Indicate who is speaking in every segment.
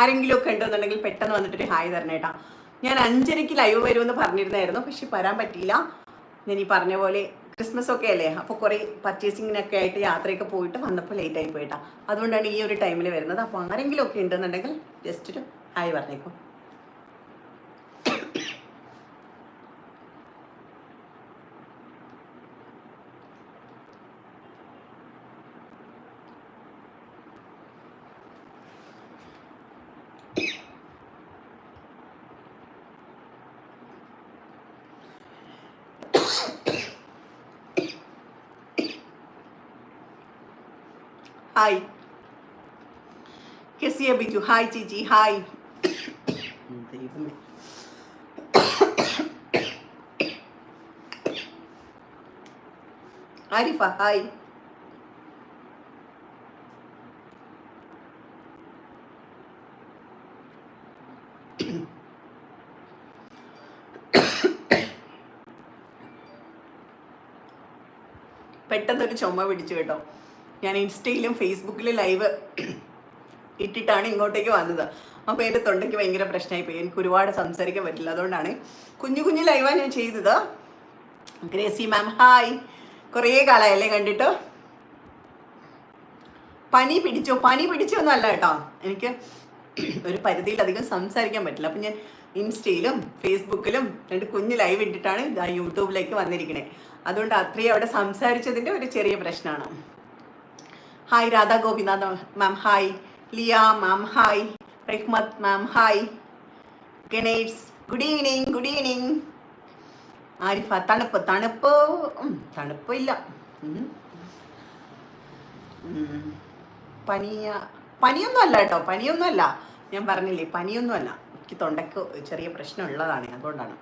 Speaker 1: ആരെങ്കിലും ഒക്കെ ഉണ്ടെന്നുണ്ടെങ്കിൽ പെട്ടെന്ന് വന്നിട്ടൊരു ഹായ് തരണം തരണേട്ടാ ഞാൻ അഞ്ചരയ്ക്ക് ലൈവ് വരുമെന്ന് പറഞ്ഞിരുന്നായിരുന്നു പക്ഷെ വരാൻ പറ്റിയില്ല. ഞാൻ ഈ പറഞ്ഞ പോലെ ക്രിസ്മസ് ഒക്കെ അല്ലേ അപ്പോൾ കുറേ പർച്ചേസിങ്ങിനൊക്കെ ആയിട്ട് യാത്രയൊക്കെ പോയിട്ട് വന്നപ്പോൾ ലേറ്റ് ആയി പോയിട്ടാ അതുകൊണ്ടാണ് ഈ ഒരു ടൈമിൽ വരുന്നത്. അപ്പോൾ ആരെങ്കിലും ഒക്കെ ഉണ്ടെന്നുണ്ടെങ്കിൽ ജസ്റ്റ് ഒരു ഹായ് പറഞ്ഞേക്കും. ഹായ് കെസിയ ബിജു ഹായ് ചേച്ചി ഹായ് ആരിഫ ഹായ് പെട്ടെന്നൊരു ചുമ പിടിച്ചു കേട്ടോ. ഞാൻ ഇൻസ്റ്റയിലും ഫേസ്ബുക്കിലും ലൈവ് ഇട്ടിട്ടാണ് ഇങ്ങോട്ടേക്ക് വന്നത്. അപ്പോൾ എന്റെ തൊണ്ടയ്ക്ക് ഭയങ്കര പ്രശ്നമായി പോയി. എനിക്ക് ഒരുപാട് സംസാരിക്കാൻ പറ്റില്ല. അതുകൊണ്ടാണ് കുഞ്ഞു കുഞ്ഞു ലൈവാണ് ഞാൻ ചെയ്തത്. Gracy ma'am hi. കുറേ കാലമായല്ലേ കണ്ടിട്ട്? പനി പിടിച്ചോ? പനി പിടിച്ചോ അല്ല കേട്ടോ. എനിക്ക് ഒരു പരിധിയിൽ അധികം സംസാരിക്കാൻ പറ്റില്ല. അപ്പം ഞാൻ ഇൻസ്റ്റയിലും ഫേസ്ബുക്കിലും രണ്ട് കുഞ്ഞ് ലൈവ് ഇട്ടിട്ടാണ് യൂട്യൂബിലേക്ക് വന്നിരിക്കണേ. അതുകൊണ്ട് അത്രയും അവിടെ സംസാരിച്ചതിന്റെ ഒരു ചെറിയ പ്രശ്നമാണ്. Hi Radha Gopinath ma'am hi Liya ma'am hi Rahmath ma'am hi Ganesh good evening good evening Arifa തണുപ്പ് തണുപ്പ്. തണുപ്പ് ഇല്ല. പനിയ പനിയൊന്നും അല്ല കേട്ടോ പനിയൊന്നും അല്ല ഞാൻ പറഞ്ഞില്ലേ പനിയൊന്നും അല്ല എനിക്ക് തൊണ്ടയ്ക്ക് ചെറിയ പ്രശ്നം ഉള്ളതാണ് അതുകൊണ്ടാണ്.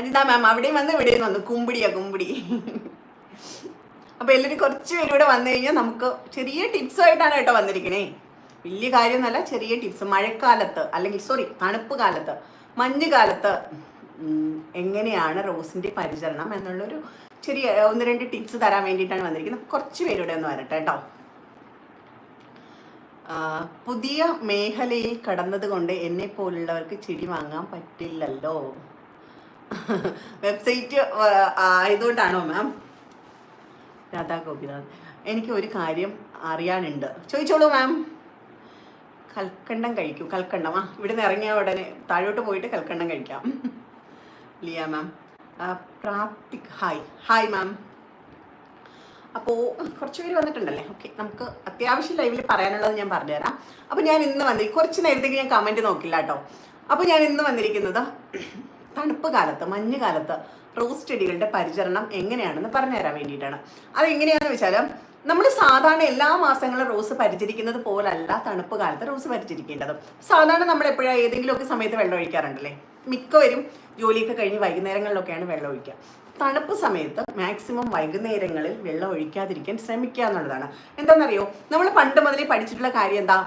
Speaker 1: അനിത മാം അവിടെയും വന്ന് ഇവിടെയും വന്നു. കുമ്പിടിയാ കുമ്പിടി. അപ്പോൾ എല്ലാവരും കുറച്ച് പേര് ഇവിടെ വന്നു കഴിഞ്ഞാൽ നമുക്ക് ചെറിയ ടിപ്സുമായിട്ടാണ് കേട്ടോ വന്നിരിക്കണേ. വലിയ കാര്യമൊന്നുമല്ല ചെറിയ ടിപ്സ് മഴക്കാലത്ത് അല്ലെങ്കിൽ സോറി തണുപ്പ് കാലത്ത് മഞ്ഞ് കാലത്ത് എങ്ങനെയാണ് റോസിന്റെ പരിചരണം എന്നുള്ളൊരു ചെറിയ ഒന്ന് രണ്ട് ടിപ്സ് തരാൻ വേണ്ടിയിട്ടാണ് വന്നിരിക്കുന്നത്. കുറച്ച് പേര് ഇവിടെ ഒന്ന് വരട്ടെ കേട്ടോ. പുതിയ മേഖലയിൽ കടന്നതുകൊണ്ട് എന്നെ പോലുള്ളവർക്ക് ചെടി വാങ്ങാൻ പറ്റില്ലല്ലോ. വെബ്സൈറ്റ് ആയതുകൊണ്ടാണോ മാം രാധാ ഗോപിനാഥ്. എനിക്ക് ഒരു കാര്യം അറിയാനുണ്ട്. ചോദിച്ചോളൂ മാം കൽക്കണ്ടം കഴിക്കൂ. കൽക്കണ്ടം. ആ ഇവിടെ നിന്ന് ഇറങ്ങിയ ഉടനെ താഴോട്ട് പോയിട്ട് കൽക്കണ്ടം കഴിക്കാം. Liya ma'am Prathik hi hi ma'am അപ്പോൾ കുറച്ച് പേര് വന്നിട്ടുണ്ടല്ലേ? ഓക്കെ നമുക്ക് അത്യാവശ്യം ലൈവിൽ പറയാനുള്ളത് ഞാൻ പറഞ്ഞുതരാം. അപ്പോൾ ഞാൻ ഇന്ന് വന്നി കുറച്ച് നേരത്തേക്ക് ഞാൻ കമന്റ് നോക്കില്ല കേട്ടോ. അപ്പോൾ ഞാൻ ഇന്ന് വന്നിരിക്കുന്നത് തണുപ്പ് കാലത്ത് മഞ്ഞ് കാലത്ത്. റോസ് ചെടികളുടെ പരിചരണം എങ്ങനെയാണെന്ന് പറഞ്ഞുതരാൻ വേണ്ടിയിട്ടാണ്. അതെങ്ങനെയാണെന്ന് വെച്ചാലും നമ്മൾ സാധാരണ എല്ലാ മാസങ്ങളും റോസ് പരിചരിക്കുന്നത് പോലല്ല തണുപ്പ് കാലത്ത് റോസ് പരിചരിക്കേണ്ടത്. സാധാരണ നമ്മൾ എപ്പോഴാണ് ഏതെങ്കിലുമൊക്കെ സമയത്ത് വെള്ളം ഒഴിക്കാറുണ്ടല്ലേ? മിക്കവരും ജോലിയൊക്കെ കഴിഞ്ഞ് വൈകുന്നേരങ്ങളിലൊക്കെയാണ് വെള്ളം ഒഴിക്കുക. തണുപ്പ് സമയത്ത് മാക്സിമം വൈകുന്നേരങ്ങളിൽ വെള്ളം ഒഴിക്കാതിരിക്കാൻ ശ്രമിക്കുക എന്നുള്ളതാണ്. എന്താണെന്നറിയോ? നമ്മൾ പണ്ട് മുതലേ പഠിച്ചിട്ടുള്ള കാര്യം എന്താ?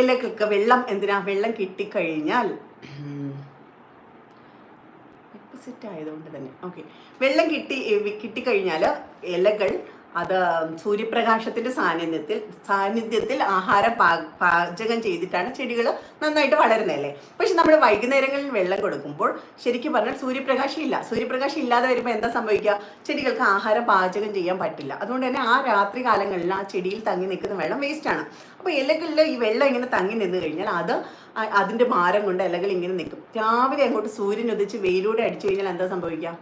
Speaker 1: ഇലകൾക്ക് വെള്ളം എന്തിനാ? വെള്ളം കിട്ടിക്കഴിഞ്ഞാൽ സെറ്റ് ആയതുകൊണ്ട് തന്നെ. ഓക്കെ വെള്ളം കിട്ടി കിട്ടിക്കഴിഞ്ഞാൽ ഇലകൾ അത് സൂര്യപ്രകാശത്തിന്റെ സാന്നിധ്യത്തിൽ സാന്നിധ്യത്തിൽ ആഹാരം പാ പാചകം ചെയ്തിട്ടാണ് ചെടികൾ നന്നായിട്ട് വളരുന്നതല്ലേ പക്ഷെ നമ്മൾ വൈകുന്നേരങ്ങളിൽ വെള്ളം കൊടുക്കുമ്പോൾ ശരിക്കും പറഞ്ഞാൽ സൂര്യപ്രകാശം ഇല്ല. സൂര്യപ്രകാശം ഇല്ലാതെ വരുമ്പോൾ എന്താ സംഭവിക്കുക? ചെടികൾക്ക് ആഹാരം പാചകം ചെയ്യാൻ പറ്റില്ല. അതുകൊണ്ട് തന്നെ ആ രാത്രി കാലങ്ങളിൽ ആ ചെടിയിൽ തങ്ങി നിൽക്കുന്ന വെള്ളം വേസ്റ്റാണ് അപ്പോൾ ഇലകളിൽ ഈ വെള്ളം ഇങ്ങനെ തങ്ങി നിന്ന് കഴിഞ്ഞാൽ അത് അതിന്റെ ഭാരം കൊണ്ട് ഇലകൾ ഇങ്ങനെ നിൽക്കും. രാവിലെ അങ്ങോട്ട് സൂര്യൻ ഉദിച്ച് വെയിലൂടെ അടിച്ചു കഴിഞ്ഞാൽ എന്താ സംഭവിക്കുക?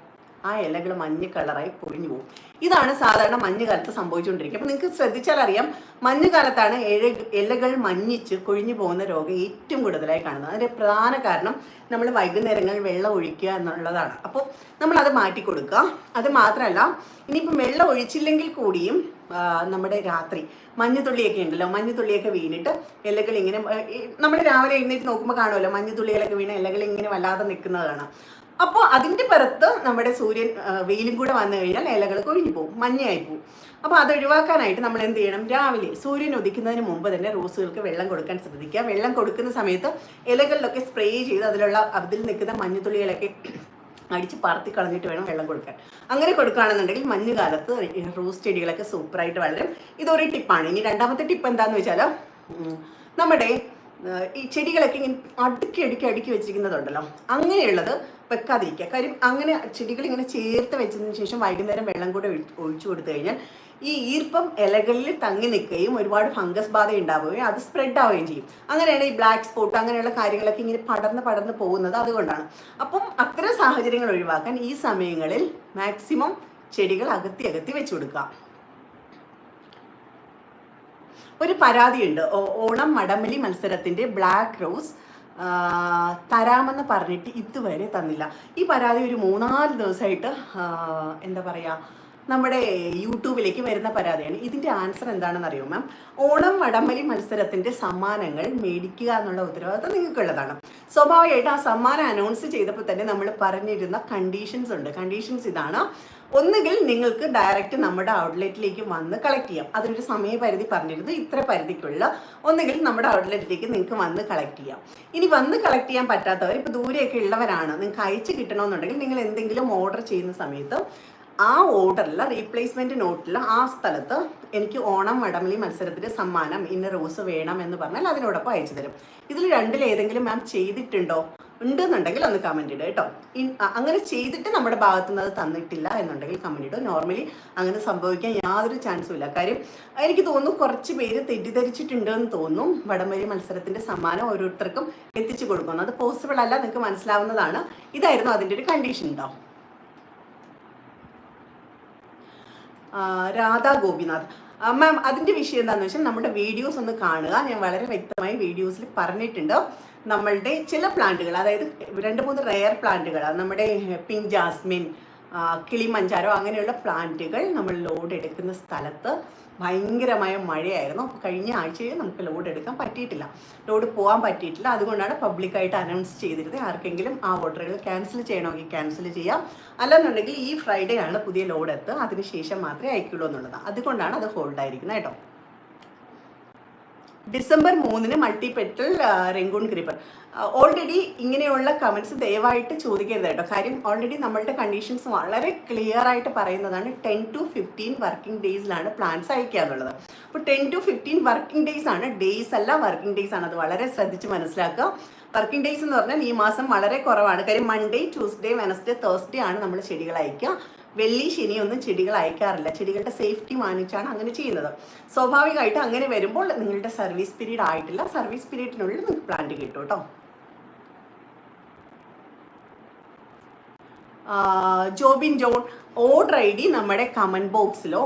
Speaker 1: ആ ഇലകൾ മഞ്ഞ കളറായി പൊഴിഞ്ഞു പോകും. ഇതാണ് സാധാരണ മഞ്ഞുകാലത്ത് സംഭവിച്ചുകൊണ്ടിരിക്കുക. അപ്പോൾ നിങ്ങൾക്ക് ശ്രദ്ധിച്ചാൽ അറിയാം മഞ്ഞുകാലത്താണ് ഇല ഇലകൾ മഞ്ഞിച്ച് കൊഴിഞ്ഞു പോകുന്ന രോഗം ഏറ്റവും കൂടുതലായി കാണുന്നത്. അതിന്റെ പ്രധാന കാരണം നമ്മൾ വൈകുന്നേരങ്ങളിൽ വെള്ളം ഒഴിക്കുക എന്നുള്ളതാണ്. അപ്പോൾ നമ്മളത് മാറ്റി കൊടുക്കുക. അത് മാത്രമല്ല ഇനിയിപ്പം വെള്ളം ഒഴിച്ചില്ലെങ്കിൽ കൂടിയും നമ്മുടെ രാത്രി മഞ്ഞുതുള്ളിയൊക്കെ ഉണ്ടല്ലോ മഞ്ഞുതുള്ളിയൊക്കെ വീണിട്ട് ഇലകൾ ഇങ്ങനെ നമ്മൾ രാവിലെ എഴുന്നേറ്റ് നോക്കുമ്പോൾ കാണുമല്ലോ മഞ്ഞുതുള്ളികളൊക്കെ വീണ ഇലകൾ ഇങ്ങനെ വല്ലാതെ നിൽക്കുന്നത് കാണാം അപ്പോൾ അതിന്റെ പുറത്ത് നമ്മുടെ സൂര്യൻ വെയിലും കൂടെ വന്നു കഴിഞ്ഞാൽ ഇലകൾ കൊഴിഞ്ഞു പോകും മഞ്ഞയായി പോകും. അപ്പോൾ അത് ഒഴിവാക്കാനായിട്ട് നമ്മൾ എന്ത് ചെയ്യണം? രാവിലെ സൂര്യൻ ഉദിക്കുന്നതിന് മുമ്പ് തന്നെ റോസുകൾക്ക് വെള്ളം കൊടുക്കാൻ ശ്രദ്ധിക്കുക. വെള്ളം കൊടുക്കുന്ന സമയത്ത് ഇലകളിലൊക്കെ സ്പ്രേ ചെയ്ത് അതിലുള്ള അതിൽ നിൽക്കുന്ന മഞ്ഞുതുള്ളികളൊക്കെ അടിച്ച് പറത്തി കളഞ്ഞിട്ട് വേണം വെള്ളം കൊടുക്കാൻ. അങ്ങനെ കൊടുക്കുകയാണെന്നുണ്ടെങ്കിൽ മഞ്ഞുകാലത്ത് റോസ് ചെടികളൊക്കെ സൂപ്പറായിട്ട് വളരും. ഇതൊരു ടിപ്പാണ്. ഇനി രണ്ടാമത്തെ ടിപ്പ് എന്താണെന്ന് വെച്ചാൽ നമ്മുടെ ഈ ചെടികളൊക്കെ ഇങ്ങനെ അടുക്കി അടുക്കി അടുക്കി വെച്ചിരിക്കുന്നതുണ്ടല്ലോ. അങ്ങനെയുള്ളത് വെക്കാതിരിക്കുക. കാര്യം അങ്ങനെ ചെടികൾ ഇങ്ങനെ ചേർത്ത് വെച്ചതിന് ശേഷം വൈകുന്നേരം വെള്ളം കൂടെ ഒഴിച്ചു കൊടുത്തു കഴിഞ്ഞാൽ ഈ ഈർപ്പം ഇലകളിൽ തങ്ങി നിൽക്കുകയും ഒരുപാട് ഫംഗസ് ബാധ ഉണ്ടാവുകയും അത് സ്പ്രെഡ് ആവുകയും ചെയ്യും. അങ്ങനെയാണ് ഈ ബ്ലാക്ക് സ്പോട്ട് അങ്ങനെയുള്ള കാര്യങ്ങളൊക്കെ ഇങ്ങനെ പടർന്ന് പടർന്ന് പോകുന്നത് അതുകൊണ്ടാണ്. അപ്പം അത്തരം സാഹചര്യങ്ങൾ ഒഴിവാക്കാൻ ഈ സമയങ്ങളിൽ മാക്സിമം ചെടികൾ അകത്തി അകത്തി വെച്ചു കൊടുക്കുക. ഒരു പരാതിയുണ്ട്. ഓണം മടമലി മത്സരത്തിന്റെ ബ്ലാക്ക് റോസ് തരാമെന്ന് പറഞ്ഞിട്ട് ഇതുവരെ തന്നില്ല. ഈ പരാതി ഒരു മൂന്നാൽ ദിവസമായിട്ട് എന്താ പറയുക നമ്മുടെ യൂട്യൂബിലേക്ക് വരുന്ന പരാതിയാണ്. ഇതിന്റെ ആൻസർ എന്താണെന്ന് അറിയോ മാം ഓണം വടംവലി മത്സരത്തിന്റെ സമ്മാനങ്ങൾ മേടിക്കുക എന്നുള്ള ഉത്തരവാദിത്തം നിങ്ങൾക്കുള്ളതാണ്. സ്വാഭാവികമായിട്ട് ആ സമ്മാനം അനൗൺസ് ചെയ്തപ്പോൾ തന്നെ നമ്മൾ പറഞ്ഞിരുന്ന കണ്ടീഷൻസ് ഉണ്ട്. കണ്ടീഷൻസ് ഇതാണ്. ഒന്നുകിൽ നിങ്ങൾക്ക് ഡയറക്റ്റ് നമ്മുടെ ഔട്ട്ലെറ്റിലേക്ക് വന്ന് കളക്ട് ചെയ്യാം. അതിനൊരു സമയപരിധി പറഞ്ഞിരുന്നു. ഇത്ര പരിധിക്കുള്ള ഒന്നുകിൽ നമ്മുടെ ഔട്ട്ലെറ്റിലേക്ക് നിങ്ങൾക്ക് വന്ന് കളക്ട് ചെയ്യാം. ഇനി വന്ന് കളക്ട് ചെയ്യാൻ പറ്റാത്തവർ ഇപ്പോൾ ദൂരെയൊക്കെ ഉള്ളവരാണ് നിങ്ങൾക്ക് അയച്ച് കിട്ടണമെന്നുണ്ടെങ്കിൽ നിങ്ങൾ എന്തെങ്കിലും ഓർഡർ ചെയ്യുന്ന സമയത്ത് ആ ഓർഡറിൽ റീപ്ലേസ്മെന്റ് നോട്ടിൽ ആ സ്ഥലത്ത് എനിക്ക് ഓണം വടമലി മത്സരത്തിന് സമ്മാനം ഇന്ന റോസ് വേണം എന്ന് പറഞ്ഞാൽ അതിനോടൊപ്പം അയച്ചു തരും. ഇതിൽ രണ്ടിൽ ഏതെങ്കിലും മാം ചെയ്തിട്ടുണ്ടോ? ഉണ്ട് എന്നുണ്ടെങ്കിൽ ഒന്ന് കമന്റ് ഇടുക കേട്ടോ. അങ്ങനെ ചെയ്തിട്ട് നമ്മുടെ ഭാഗത്തു നിന്ന് അത് തന്നിട്ടില്ല എന്നുണ്ടെങ്കിൽ കമന്റ് ഇടുക. നോർമലി അങ്ങനെ സംഭവിക്കാൻ യാതൊരു ചാൻസും ഇല്ല. കാര്യം എനിക്ക് തോന്നുന്നു കുറച്ച് പേര് തെറ്റിദ്ധരിച്ചിട്ടുണ്ട് എന്ന് തോന്നും വടംവലി മത്സരത്തിന്റെ സമ്മാനം ഓരോരുത്തർക്കും എത്തിച്ചു കൊടുക്കുന്നു. അത് പോസിബിൾ അല്ല നിങ്ങൾക്ക് മനസ്സിലാവുന്നതാണ്. ഇതായിരുന്നു അതിന്റെ ഒരു കണ്ടീഷൻ ഉണ്ടാവും ആ, രാധാ ഗോപിനാഥ്. മാം അതിന്റെ വിഷയം എന്താണെന്ന് വെച്ചാൽ നമ്മുടെ വീഡിയോസ് ഒന്ന് കാണുക. ഞാൻ വളരെ വ്യക്തമായി വീഡിയോസിൽ പറഞ്ഞിട്ടുണ്ട്. നമ്മളുടെ ചില പ്ലാന്റുകൾ അതായത് രണ്ട് മൂന്ന് റെയർ പ്ലാന്റുകൾ നമ്മുടെ പിങ്ക് ജാസ്മിൻ കിളിമഞ്ചാരോ അങ്ങനെയുള്ള പ്ലാന്റുകൾ നമ്മൾ ലോഡ് എടുക്കുന്ന സ്ഥലത്ത് ഭയങ്കരമായ മഴയായിരുന്നു. കഴിഞ്ഞ ആഴ്ചയിൽ നമുക്ക് ലോഡ് എടുക്കാൻ പറ്റിയിട്ടില്ല. ലോഡ് പോകാൻ പറ്റിയിട്ടില്ല. അതുകൊണ്ടാണ് പബ്ലിക്കായിട്ട് അനൗൺസ് ചെയ്തിരുന്നത്. ആർക്കെങ്കിലും ആ ഓർഡറുകൾ ക്യാൻസൽ ചെയ്യണമെങ്കിൽ ക്യാൻസൽ ചെയ്യാം. അല്ലെന്നുണ്ടെങ്കിൽ ഈ ഫ്രൈഡേ ആണ് പുതിയ ലോഡ് എത്തുക. അതിനുശേഷം മാത്രമേ അയക്കുള്ളൂ എന്നുള്ളത്. അതുകൊണ്ടാണ് അത് ഹോൾഡ് ആയിരിക്കുന്നത് കേട്ടോ. ഡിസംബർ മൂന്നിന് മൾട്ടിപെറ്റൽ റെങ്കൂൺ ക്രീപ്പർ ഓൾറെഡി ഇങ്ങനെയുള്ള കമൻസ് ദയവായിട്ട് ചോദിക്കരുത് കേട്ടോ. കാര്യം ഓൾറെഡി നമ്മളുടെ കണ്ടീഷൻസ് വളരെ ക്ലിയർ ആയിട്ട് പറയുന്നതാണ് ടെൻ ടു ഫിഫ്റ്റീൻ വർക്കിംഗ് ഡേയ്സിലാണ് പ്ലാൻസ് അയക്കുക എന്നുള്ളത്. അപ്പോൾ ten to fifteen working days ആണ് ഡേയ്സ് അല്ല വർക്കിംഗ് ഡേയ്സ് ആണ്. അത് വളരെ ശ്രദ്ധിച്ച് മനസ്സിലാക്കുക. വർക്കിംഗ് ഡേയ്സ് എന്ന് പറഞ്ഞാൽ ഈ മാസം വളരെ കുറവാണ്. കാര്യം മൺഡേ ട്യൂസ്ഡേ വെനസ്ഡേ തേഴ്സ്ഡേ ആണ് നമ്മൾ ചെടികൾ അയക്കുക. വെള്ളി ശനിയൊന്നും ചെടികൾ അയക്കാറില്ല. ചെടികളുടെ സേഫ്റ്റി മാനിച്ചാണ് അങ്ങനെ ചെയ്യുന്നത്. സ്വാഭാവികമായിട്ട് അങ്ങനെ വരുമ്പോൾ നിങ്ങളുടെ സർവീസ് പീരീഡ് ആയിട്ടില്ല. സർവീസ് പീരീഡിനുള്ളിൽ നിങ്ങൾക്ക് പ്ലാന്റ് കിട്ടും കേട്ടോ. Jobin John order I D നമ്മുടെ കമന്റ് ബോക്സിലോ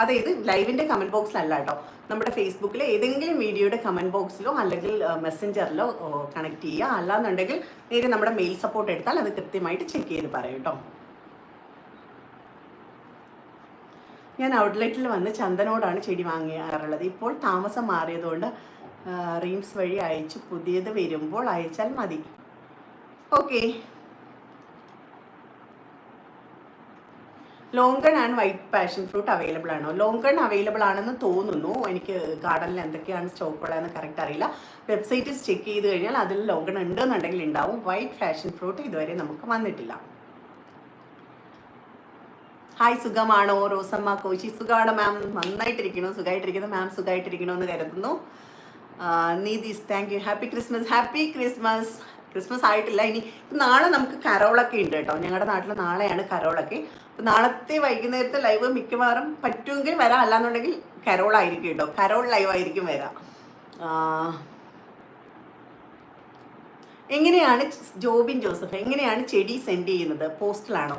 Speaker 1: അതായത് ലൈവിന്റെ കമന്റ് ബോക്സിലല്ല കേട്ടോ. നമ്മുടെ ഫേസ്ബുക്കിൽ ഏതെങ്കിലും വീഡിയോയുടെ കമന്റ് ബോക്സിലോ അല്ലെങ്കിൽ മെസ്സഞ്ചറിലോ കണക്ട് ചെയ്യുക. അല്ലാന്നുണ്ടെങ്കിൽ നേരെ നമ്മുടെ മെയിൽ സപ്പോർട്ട് എടുത്താൽ അത് കൃത്യമായിട്ട് ചെക്ക് ചെയ്ത് പറയും കേട്ടോ. ഞാൻ ഔട്ട്ലെറ്റിൽ വന്ന് ചന്ദനോടാണ് ചെടി വാങ്ങിയാറുള്ളത്. ഇപ്പോൾ താമസം മാറിയതുകൊണ്ട് റീംസ് വഴി അയച്ചു. പുതിയത് വരുമ്പോൾ അയച്ചാൽ മതി. Okay. Longan and white passion fruit available ആണോ? ലോങ്കൺ അവൈലബിൾ ആണെന്ന് തോന്നുന്നു. എനിക്ക് ഗാർഡനിൽ എന്തൊക്കെയാണ് സ്റ്റോക്ക് ഉള്ളതെന്ന് കറക്റ്റ് അറിയില്ല. വെബ്സൈറ്റിൽ ചെക്ക് ചെയ്ത് കഴിഞ്ഞാൽ അതിൽ ലോങ്കൺ ഉണ്ടെന്നുണ്ടെങ്കിൽ ഉണ്ടാവും. വൈറ്റ് പാഷൻ ഫ്രൂട്ട് ഇതുവരെ നമുക്ക് വന്നിട്ടില്ല. ഹായ് സുഖമാണോ? റോസമ്മ കോശി സുഖമാണ് മാം? നന്നായിട്ടിരിക്കണോ? സുഖമായിട്ടിരിക്കുന്നു. മാം സുഖമായിട്ടിരിക്കണോ എന്ന് കരുതുന്നു. നീതീസ് thank you happy Christmas happy Christmas Christmas ആയിട്ടില്ല. ഇനി നാളെ നമുക്ക് കരോളൊക്കെ ഉണ്ട് കേട്ടോ. ഞങ്ങളുടെ നാട്ടിൽ നാളെയാണ് കരോളൊക്കെ. അപ്പം നാളത്തെ വൈകുന്നേരത്തെ ലൈവ് മിക്കവാറും പറ്റുമെങ്കിൽ വരാം. അല്ലാന്നുണ്ടെങ്കിൽ കരോൾ ആയിരിക്കും കേട്ടോ. കരോൾ ലൈവ് ആയിരിക്കും വരാം. എങ്ങനെയാണ് ജോബിൻ ജോസഫ്? എങ്ങനെയാണ് ചെടി സെൻഡ് ചെയ്യുന്നത്? പോസ്റ്റലാണോ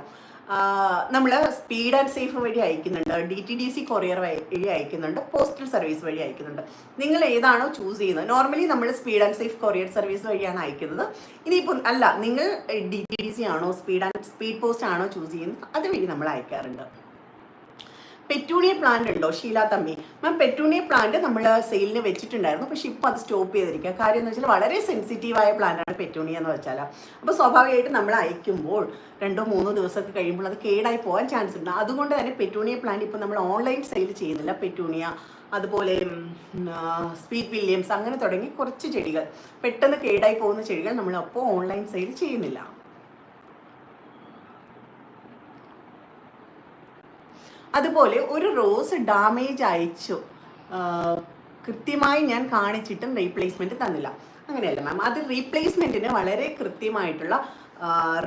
Speaker 1: നമ്മൾ സ്പീഡ് ആൻഡ് സേഫ് വഴി അയക്കുന്നുണ്ട്. D T D C courier വഴി അയക്കുന്നുണ്ട്. പോസ്റ്റൽ സർവീസ് വഴി അയക്കുന്നുണ്ട്. നിങ്ങൾ ഏതാണോ ചൂസ് ചെയ്യുന്നത്. നോർമലി നമ്മൾ speed and safe courier service വഴിയാണ് അയക്കുന്നത്. ഇനിയിപ്പോൾ അല്ല നിങ്ങൾ ഡി ടി ഡി സി ആണോ സ്പീഡ് ആൻഡ് സ്പീഡ് പോസ്റ്റ് ആണോ ചൂസ് ചെയ്യുന്നത്? അതുവഴി നമ്മൾ അയക്കാറുണ്ട്. പെറ്റൂണിയ പ്ലാന്റ് ഉണ്ടോ? ഷീല തമ്മി. മാം പെറ്റൂണിയ പ്ലാന്റ് നമ്മൾ സെയിലിന് വെച്ചിട്ടുണ്ടായിരുന്നു. പക്ഷെ ഇപ്പോൾ അത് സ്റ്റോപ്പ് ചെയ്തിരിക്കുക കാര്യം എന്ന് വെച്ചാൽ വളരെ സെൻസിറ്റീവായ പ്ലാന്റാണ് പെറ്റൂണിയ എന്ന് വെച്ചാൽ അപ്പോൾ സ്വാഭാവികമായിട്ട് നമ്മൾ അയക്കുമ്പോൾ രണ്ടോ മൂന്നോ ദിവസമൊക്കെ കഴിയുമ്പോൾ അത് കേടായി പോകാൻ ചാൻസ് ഉണ്ട്. അതുകൊണ്ട് തന്നെ പെറ്റൂണിയ പ്ലാന്റ് ഇപ്പോൾ നമ്മൾ ഓൺലൈൻ സെയിൽ ചെയ്യുന്നില്ല. പെറ്റൂണിയ അതുപോലെ സ്വീറ്റ് വില്യംസ് അങ്ങനെ തുടങ്ങി കുറച്ച് ചെടികൾ. പെട്ടെന്ന് കേടായി പോകുന്ന ചെടികൾ നമ്മൾ അപ്പോൾ ഓൺലൈൻ സെയിൽ ചെയ്യുന്നില്ല. അതുപോലെ ഒരു റോസ് ഡാമേജ് അയച്ചു. കൃത്യമായി ഞാൻ കാണിച്ചിട്ടും റീപ്ലേസ്മെന്റ് തന്നില്ല. അങ്ങനെയല്ല മാം അത് റീപ്ലേസ്മെന്റിന് വളരെ കൃത്യമായിട്ടുള്ള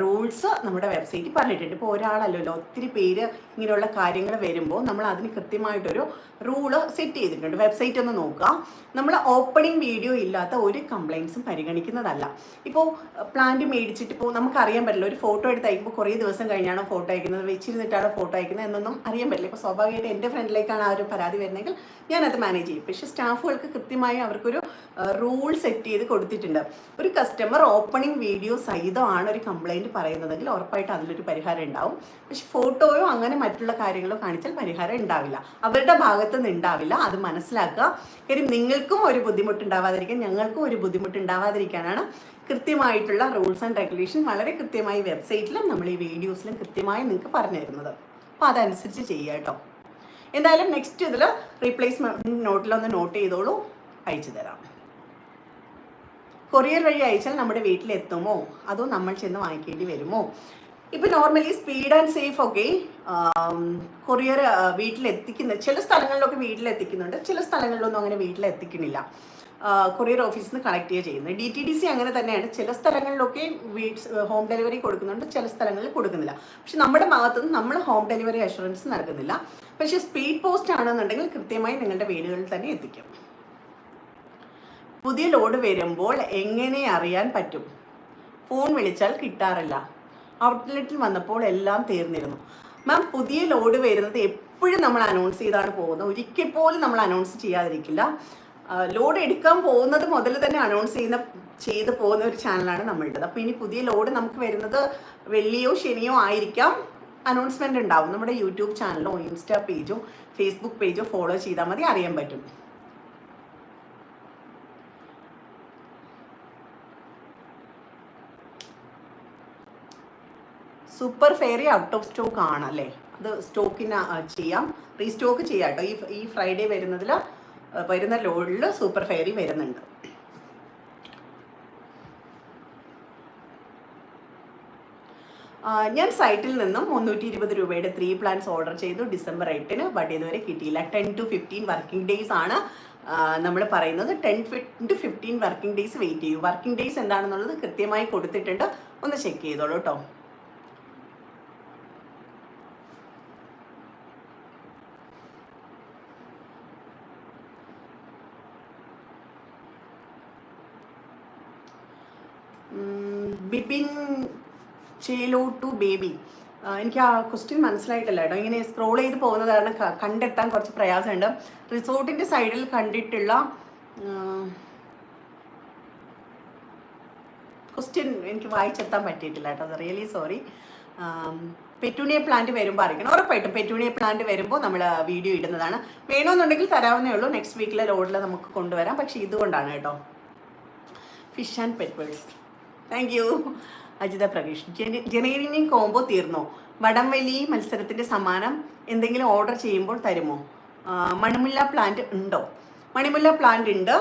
Speaker 1: റൂൾസ് നമ്മുടെ വെബ്സൈറ്റിൽ പറഞ്ഞിട്ടുണ്ട്. ഇപ്പോൾ ഒരാളല്ലല്ലോ ഒത്തിരി പേര് ഇങ്ങനെയുള്ള കാര്യങ്ങൾ വരുമ്പോൾ നമ്മൾ അതിന് കൃത്യമായിട്ടൊരു റൂൾ സെറ്റ് ചെയ്തിട്ടുണ്ട്. വെബ്സൈറ്റ് ഒന്ന് നോക്കുക നമ്മൾ ഓപ്പണിംഗ് വീഡിയോ ഇല്ലാത്ത ഒരു കംപ്ലയിൻസും പരിഗണിക്കുന്നതല്ല. ഇപ്പോൾ പ്ലാന്റ് മേടിച്ചിട്ട് ഇപ്പോൾ നമുക്കറിയാൻ പറ്റില്ല. ഒരു ഫോട്ടോ എടുത്ത് അയക്കുമ്പോൾ കുറേ ദിവസം കഴിഞ്ഞാണോ ഫോട്ടോ അയക്കുന്നത്? വെച്ചിരുന്നിട്ടാണോ ഫോട്ടോ അയക്കുന്നത്? എന്നൊന്നും അറിയാൻ പറ്റില്ല. ഇപ്പോൾ സ്വാഭാവികമായിട്ട് എന്റെ ഫ്രണ്ടിലേക്കാണ് ആ ഒരു പരാതി വരുന്നതെങ്കിൽ ഞാനത് മാനേജ് ചെയ്യും. പക്ഷേ സ്റ്റാഫുകൾക്ക് കൃത്യമായി അവർക്കൊരു റൂൾ സെറ്റ് ചെയ്ത് കൊടുത്തിട്ടുണ്ട്. ഒരു കസ്റ്റമർ ഓപ്പണിംഗ് വീഡിയോ സഹിതമാണ് ഒരു കംപ്ലയിന്റ് പറയുന്നതെങ്കിൽ ഉറപ്പായിട്ട് അതിലൊരു പരിഹാരം ഉണ്ടാവും. പക്ഷെ ഫോട്ടോയോ അങ്ങനെ മറ്റുള്ള കാര്യങ്ങളോ കാണിച്ചാൽ പരിഹാരം ഉണ്ടാവില്ല. അവരുടെ ഭാഗത്ത് നിന്ന് ഉണ്ടാവില്ല. അത് മനസ്സിലാക്കുക. കാര്യം നിങ്ങൾക്കും ഒരു ബുദ്ധിമുട്ടുണ്ടാവാതിരിക്കാൻ ഞങ്ങൾക്കും ഒരു ബുദ്ധിമുട്ടുണ്ടാവാതിരിക്കാനാണ് കൃത്യമായിട്ടുള്ള റൂൾസ് ആൻഡ് റെഗുലേഷൻ വളരെ കൃത്യമായി വെബ്സൈറ്റിലും നമ്മൾ ഈ വീഡിയോസിലും കൃത്യമായി നിങ്ങൾക്ക് പറഞ്ഞു തരുന്നത്. അപ്പോൾ അതനുസരിച്ച് ചെയ്യുക കേട്ടോ. എന്തായാലും നെക്സ്റ്റ് ഇതിൽ റീപ്ലേസ്മെന്റ് നോട്ടിലൊന്ന് നോട്ട് ചെയ്തോളൂ. അയച്ചു തരാം. കൊറിയർ വഴി അയച്ചാൽ നമ്മുടെ വീട്ടിലെത്തുമോ? അതോ നമ്മൾ ചെന്ന് വാങ്ങിക്കേണ്ടി വരുമോ? ഇപ്പം നോർമലി സ്പീഡ് ആൻഡ് സേഫ് ഒക്കെ കൊറിയർ വീട്ടിലെത്തിക്കുന്ന ചില സ്ഥലങ്ങളിലൊക്കെ വീട്ടിലെത്തിക്കുന്നുണ്ട്. ചില സ്ഥലങ്ങളിലൊന്നും അങ്ങനെ വീട്ടിലെത്തിക്കുന്നില്ല. കൊറിയർ ഓഫീസിൽ നിന്ന് കളക്ട് ചെയ്യുക ചെയ്യുന്നത്. ഡി ടി ഡി സി അങ്ങനെ തന്നെയാണ്. ചില സ്ഥലങ്ങളിലൊക്കെ വീട്ട് ഹോം ഡെലിവറി കൊടുക്കുന്നുണ്ട്. ചില സ്ഥലങ്ങളിൽ കൊടുക്കുന്നില്ല. പക്ഷെ നമ്മുടെ ഭാഗത്തുനിന്ന് നമ്മൾ ഹോം ഡെലിവറി അഷുറൻസ് നൽകുന്നില്ല. പക്ഷേ സ്പീഡ് പോസ്റ്റ് ആണെന്നുണ്ടെങ്കിൽ കൃത്യമായി നിങ്ങളുടെ വീടുകളിൽ തന്നെ എത്തിക്കും. പുതിയ ലോഡ് വരുമ്പോൾ എങ്ങനെ അറിയാൻ പറ്റും? ഫോൺ വിളിച്ചാൽ കിട്ടാറില്ല. ഔട്ട്ലെറ്റിൽ വന്നപ്പോൾ എല്ലാം തീർന്നിരുന്നു. മാം പുതിയ ലോഡ് വരുന്നത് എപ്പോഴും നമ്മൾ അനൗൺസ് ചെയ്താണ് പോകുന്നത്. ഒരിക്കൽ പോലും നമ്മൾ അനൗൺസ് ചെയ്യാതിരിക്കില്ല. ലോഡ് എടുക്കാൻ പോകുന്നത് മുതൽ തന്നെ അനൗൺസ് ചെയ്യുന്ന ചെയ്ത് പോകുന്ന ഒരു ചാനലാണ് നമ്മളുടേത്. അപ്പോൾ ഇനി പുതിയ ലോഡ് നമുക്ക് വരുന്നത് വെള്ളിയോ ശനിയോ ആയിരിക്കാം. അനൗൺസ്മെന്റ് ഉണ്ടാവും. നമ്മുടെ യൂട്യൂബ് ചാനലോ ഇൻസ്റ്റാ പേജോ ഫേസ്ബുക്ക് പേജോ ഫോളോ ചെയ്താൽ മതി. അറിയാൻ പറ്റും. Super fairy out of stock ആണ് അല്ലേ? അത് സ്റ്റോക്കിന് ചെയ്യാം. റീസ്റ്റോക്ക് ചെയ്യാം കേട്ടോ. ഈ ഈ ഫ്രൈഡേ വരുന്നതിൽ വരുന്ന ലോഡിൽ സൂപ്പർ ഫെയറി വരുന്നുണ്ട്. ഞാൻ സൈറ്റിൽ നിന്നും മുന്നൂറ്റി ഇരുപത് രൂപയുടെ ത്രീ പ്ലാൻസ് ഓർഡർ ചെയ്തു. ഡിസംബർ എട്ടിന് ബട്ട് ഇതുവരെ കിട്ടിയില്ല. Ten to fifteen working days ആണ് നമ്മൾ പറയുന്നത്. Ten to fifteen working days wait ചെയ്യൂ. വർക്കിംഗ് ഡേയ്സ് എന്താണെന്നുള്ളത് കൃത്യമായി കൊടുത്തിട്ടുണ്ട്. ഒന്ന് ചെക്ക് ചെയ്തോളൂ കേട്ടോ. ബിപിൻ ചേലോ ടു ബേബി എനിക്ക് ആ ക്വസ്റ്റ്യൻ മനസ്സിലായിട്ടില്ല കേട്ടോ. ഇങ്ങനെ സ്ക്രോൾ ചെയ്ത് പോകുന്നത് കാരണം കണ്ടെത്താൻ കുറച്ച് പ്രയാസമുണ്ട്. റിസോർട്ടിന്റെ സൈഡിൽ കണ്ടിട്ടുള്ള ക്വസ്റ്റ്യൻ എനിക്ക് വായിച്ചെത്താൻ പറ്റിയിട്ടില്ല കേട്ടോ. അത് റിയലി സോറി പെറ്റൂണിയ പ്ലാന്റ് വരുമ്പോൾ അറിയിക്കണം. ഉറപ്പായിട്ടും പെറ്റൂണിയ പ്ലാന്റ് വരുമ്പോൾ നമ്മൾ വീഡിയോ ഇടുന്നതാണ്. വേണമെന്നുണ്ടെങ്കിൽ തരാവുന്നേ ഉള്ളൂ. നെക്സ്റ്റ് വീക്കിലെ ലോഡിൽ നമുക്ക് കൊണ്ടുവരാം. പക്ഷേ ഇതുകൊണ്ടാണ് കേട്ടോ. Fish and pet thank you Ajitha Prakeesh. ജനേറിയൻ combo തീർന്നോ? വടംവലി മത്സരത്തിന്റെ സമ്മാനം എന്തെങ്കിലും ഓർഡർ ചെയ്യുമ്പോൾ തരുമോ? മണിമുല്ല പ്ലാന്റ് ഉണ്ടോ? മണിമുല്ല പ്ലാന്റ് ഉണ്ട്.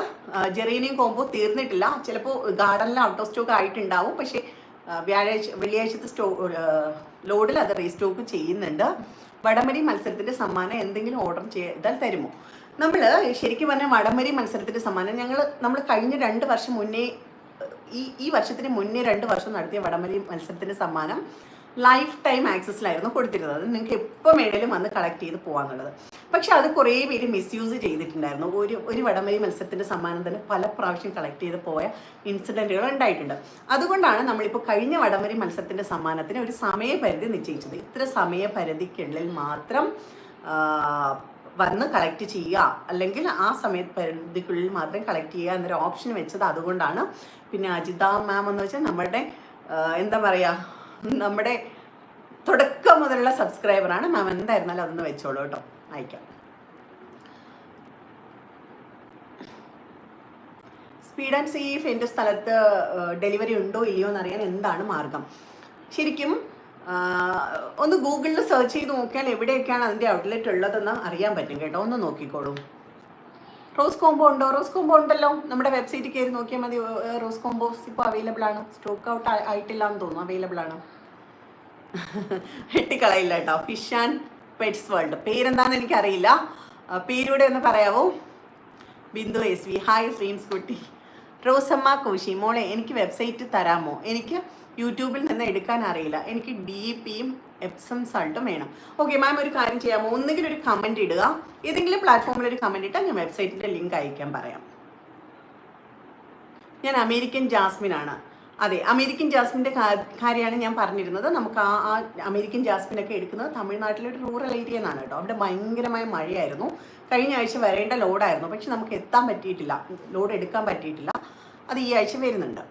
Speaker 1: ജെറീനിയും കോംബോ തീർന്നിട്ടില്ല. ചിലപ്പോൾ ഗാർഡനിൽ ഔട്ട് ഓഫ് സ്റ്റോക്ക് ആയിട്ടുണ്ടാവും. പക്ഷേ വ്യാഴാഴ്ച വെള്ളിയാഴ്ചത്തെ സ്റ്റോ ലോഡിൽ അത് റീസ്റ്റോക്ക് ചെയ്യുന്നുണ്ട്. വടംവലി മത്സരത്തിന്റെ സമ്മാനം എന്തെങ്കിലും ഓർഡർ ചെയ്താൽ തരുമോ? നമ്മൾ ശരിക്കും പറഞ്ഞാൽ വടംവലി മത്സരത്തിന്റെ സമ്മാനം ഞങ്ങൾ നമ്മൾ കഴിഞ്ഞ രണ്ട് വർഷം മുന്നേ ഈ ഈ വർഷത്തിന് മുന്നേ രണ്ട് വർഷം നടത്തിയ വടംവലി മത്സരത്തിന്റെ സമ്മാനം ലൈഫ് ടൈം ആക്സസിലായിരുന്നു കൊടുത്തിരുന്നത്. അത് നിങ്ങൾക്ക് എപ്പോൾ വേണേലും വന്ന് കളക്ട് ചെയ്ത് പോകാന്നുള്ളത് പക്ഷെ അത് കുറേ പേര് മിസ്യൂസ് ചെയ്തിട്ടുണ്ടായിരുന്നു. ഒരു ഒരു വടംവലി മത്സരത്തിന്റെ സമ്മാനം തന്നെ പല പ്രാവശ്യം കളക്ട് ചെയ്ത് പോയ ഇൻസിഡന്റുകൾ ഉണ്ടായിട്ടുണ്ട്. അതുകൊണ്ടാണ് നമ്മളിപ്പോൾ കഴിഞ്ഞ വടംവലി മത്സരത്തിന്റെ സമ്മാനത്തിന് ഒരു സമയപരിധി നിശ്ചയിച്ചത്. ഇത്ര സമയപരിധിക്കുള്ളിൽ മാത്രം വന്ന് കളക്ട് ചെയ്യുക. അല്ലെങ്കിൽ ആ സമയ പരിധിക്കുള്ളിൽ മാത്രം കളക്ട് ചെയ്യുക എന്നൊരു ഓപ്ഷൻ വെച്ചത് അതുകൊണ്ടാണ്. പിന്നെ അജിത മാം എന്ന് വെച്ചാൽ നമ്മുടെ എന്താ പറയുക നമ്മുടെ തുടക്കം മുതലുള്ള സബ്സ്ക്രൈബറാണ് മാം എന്തായിരുന്നാലും അതൊന്ന് വെച്ചോളൂ കേട്ടോ. അയക്കാം. സ്പീഡ് ആൻഡ് സേഫ് എന്റെ സ്ഥലത്ത് ഡെലിവറി ഉണ്ടോ ഇല്ലയോ എന്നറിയാൻ എന്താണ് മാർഗം? ശരിക്കും ഒന്ന് ഗൂഗിളിൽ സെർച്ച് ചെയ്ത് നോക്കിയാൽ എവിടെയൊക്കെയാണ് അതിന്റെ ഔട്ട്ലെറ്റ് ഉള്ളതെന്ന് അറിയാൻ പറ്റും കേട്ടോ. ഒന്ന് നോക്കിക്കോളൂ. റോസ് കോംബോ ഉണ്ടോ? റോസ് കോംബോ ഉണ്ടല്ലോ. നമ്മുടെ വെബ്സൈറ്റിൽ കയറി നോക്കിയാൽ മതി. റോസ് കോംബോസ് ഇപ്പോൾ അവൈലബിൾ ആണ്. സ്റ്റോക്ക് ഔട്ട് ആയിട്ടില്ല എന്ന് തോന്നുന്നു. അവൈലബിൾ ആണ്. വെട്ടിക്കളയില്ല കേട്ടോ. ഫിഷ് ആൻഡ് പെറ്റ്സ് വേൾഡ് പേരെന്താണെന്ന് എനിക്കറിയില്ല. പേരൂടെ ഒന്ന് പറയാവോ? ബിന്ദു എസ് വി ഹായ് ശ്രീംസ് കുട്ടി. റോസമ്മ കോശി മോളെ എനിക്ക് വെബ്സൈറ്റ് തരാമോ? എനിക്ക് യൂട്യൂബിൽ നിന്ന് എടുക്കാൻ അറിയില്ല. എനിക്ക് ഡി പിയും എപ്സം സൾട്ടും വേണം. ഓക്കെ മാം ഒരു കാര്യം ചെയ്യാമോ? ഒന്നുകിൽ ഒരു കമന്റ് ഇടുക. ഏതെങ്കിലും പ്ലാറ്റ്ഫോമിൽ ഒരു കമന്റ് ഇട്ടാൽ ഞാൻ വെബ്സൈറ്റിന്റെ ലിങ്ക് അയക്കാൻ പറയാം. ഞാൻ അമേരിക്കൻ ജാസ്മിൻ ആണ്. അതെ അമേരിക്കൻ ജാസ്മിന്റെ കാര്യമാണ് ഞാൻ പറഞ്ഞിരുന്നത്. നമുക്ക് ആ ആ അമേരിക്കൻ ജാസ്മിനൊക്കെ എടുക്കുന്നത് തമിഴ്നാട്ടിലെ ഒരു റൂറൽ ഏരിയ എന്നാണ് കേട്ടോ. അവിടെ ഭയങ്കരമായ മഴയായിരുന്നു. കഴിഞ്ഞ ആഴ്ച വരേണ്ട ലോഡായിരുന്നു. പക്ഷെ നമുക്ക് എത്താൻ പറ്റിയിട്ടില്ല. ലോഡ് എടുക്കാൻ പറ്റിയിട്ടില്ല. അത് ഈ ആഴ്ച വരുന്നുണ്ട്.